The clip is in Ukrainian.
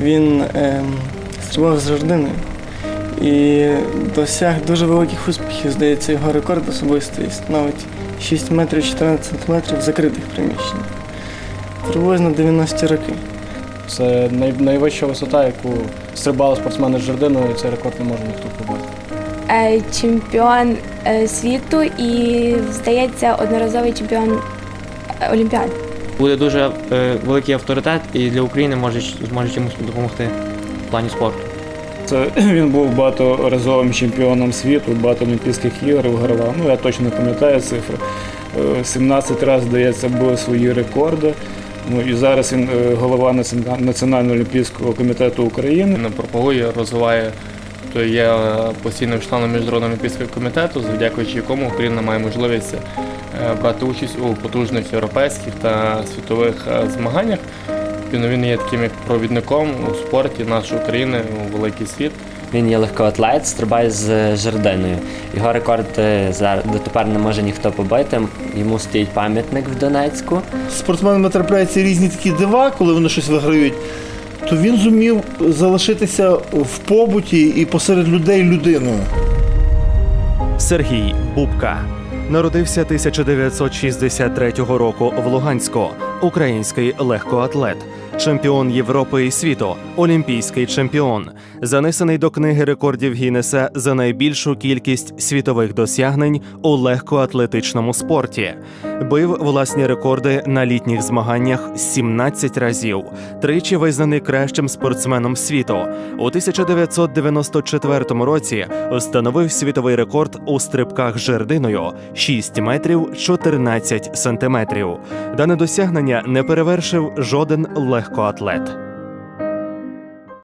Він ем, стрибав з жердиною і досяг дуже великих успіхів. Здається, його рекорд особистий становить 6 метрів 14 сантиметрів в закритих приміщеннях. Приблизно 90 роки. Це най, найвища висота, яку стрибали спортсмени з жердиною, і цей рекорд не може ніхто побити. Е, Чемпіон е, світу і, здається, одноразовий чемпіон е, Олімпіади. Буде дуже е, великий авторитет і для України може зможе чимось допомогти в плані спорту. Це він був багаторазовим чемпіоном світу, багато Олімпійських ігор вигравав. Ну я точно не пам'ятаю цифри. Е, 17 разів, здається, були свої рекорди. Ну і зараз він е, голова Національного олімпійського комітету України. не пропагує, розвиває, то є е, постійним членом Міжнародного олімпійського комітету, завдячуючи якому Україна має можливість е, брати участь у потужних європейських та світових е, змаганнях. Він він є таким як провідником у спорті нашої країни у великий світ. Він є легкоатлет, стрибає з жердиною. Його рекорд е, дотепер не може ніхто побити. Йому стоїть пам'ятник в Донецьку. спортсменами трапляються різні такі дива, коли вони щось виграють, то він зумів залишитися в побуті і посеред людей людиною. Сергій Бубка народився 1963 року в Луганську, український легкоатлет, чемпіон Європи і світу, олімпійський чемпіон, занесений до книги рекордів Гіннеса за найбільшу кількість світових досягнень у легкоатлетичному спорті. Бив власні рекорди на літніх змаганнях 17 разів, тричі визнаний кращим спортсменом світу. У 1994 році встановив світовий рекорд у стрибках жердиною 6 метрів 14 сантиметрів. Дане досягнення не перевершив жоден легкоатлет.